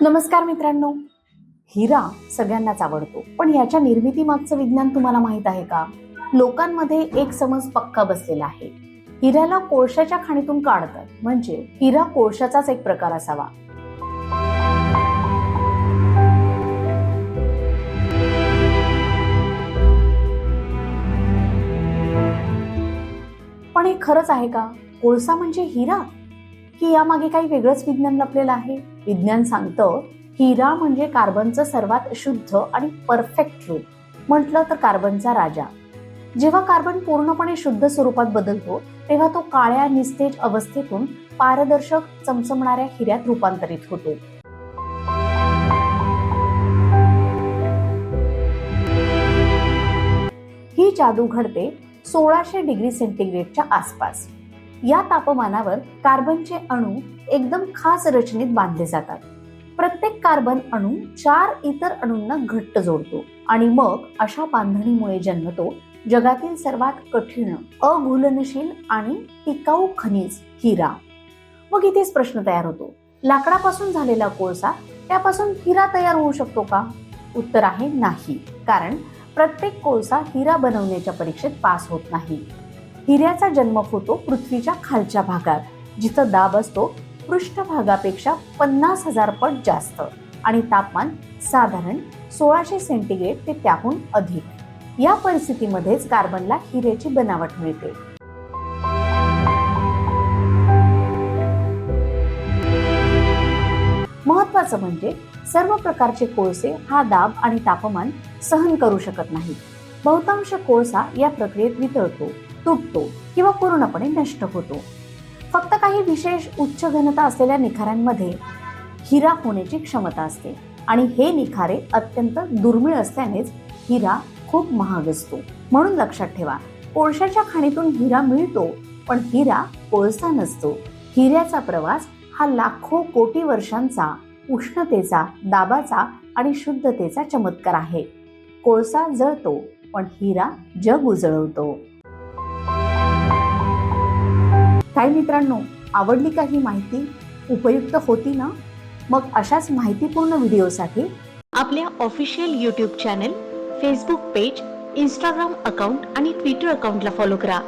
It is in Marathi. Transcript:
नमस्कार मित्रांनो. हिरा सगळ्यांनाच आवडतो. पण याच्या निर्मिती मागचं विज्ञान तुम्हाला माहीत आहे का? लोकांमध्ये एक समज पक्का बसलेला आहे. हिऱ्याला कोळशाच्या खाणीतून काढतात. म्हणजे हिरा कोळशाचाच एक प्रकार असावा. पण हे खरंच आहे का? कोळसा म्हणजे हिरा? की यामागे काही वेगळंच विज्ञान लपलेलं आहे? विज्ञान सांगतं हिरा म्हणजे कार्बनचं सर्वात शुद्ध आणि परफेक्ट रूप. म्हटलं तर कार्बनचा राजा. जेव्हा कार्बन पूर्णपणे शुद्ध स्वरूपात बदलतो तेव्हा तो काळ्या निस्तेज अवस्थेतून पारदर्शक चमचमणाऱ्या हिऱ्यात रूपांतरित होतो. ही जादू घडते सोळाशे डिग्री सेंटीग्रेडच्या आसपास. या तापमानावर कार्बनचे अणू एकदम खास रचनेत बांधले जातात. प्रत्येक कार्बन अणू चार इतर अणूंना घट्ट जोडतो आणि मग अशा बांधणीमुळे जन्मतो जगातील सर्वात कठीण अघुलनशील आणि टिकाऊ खनिज हिरा. मग इथेच प्रश्न तयार होतो. लाकडापासून झालेला कोळसा त्यापासून हिरा तयार होऊ शकतो का? उत्तर आहे नाही. कारण प्रत्येक कोळसा हिरा बनवण्याच्या परीक्षेत पास होत नाही. हिऱ्याचा जन्म होतो पृथ्वीच्या खालच्या भागात जिथं दाब असतो पृष्ठभागापेक्षा पन्नास हजार पट जास्त आणि तापमान साधारण सोळाशे सेंटीग्रेड ते त्याहून अधिक. या परिस्थितीमध्येच कार्बनला हिऱ्याची बनावट मिळते. महत्वाचं म्हणजे सर्व प्रकारचे कोळसे हा दाब आणि तापमान सहन करू शकत नाही बहुतांश कोळसा या प्रक्रियेत वितळतो. तुटतो किंवा पूर्णपणे नष्ट होतो. फक्त काही विशेष उच्च घनता असलेल्या निखाऱ्यांमध्ये हिरा होण्याची क्षमता असते आणि हे निखारे अत्यंत दुर्मिळ असल्यानेच हिरा खूप महाग असतो. म्हणून लक्षात ठेवा कोळशाच्या खाणीतून हिरा मिळतो पण हिरा कोळसा नसतो. हिऱ्याचा प्रवास हा लाखो कोटी वर्षांचा उष्णतेचा दाबाचा आणि शुद्धतेचा चमत्कार आहे. कोळसा जळतो पण हिरा जग उजळवतो. काय मित्रांनो? आवडली का ही माहिती? उपयुक्त होती ना? मग अशाच माहितीपूर्ण व्हिडिओसाठी आपल्या official YouTube channel Facebook page Instagram account आणि ट्विटर अकाउंटला फॉलो करा.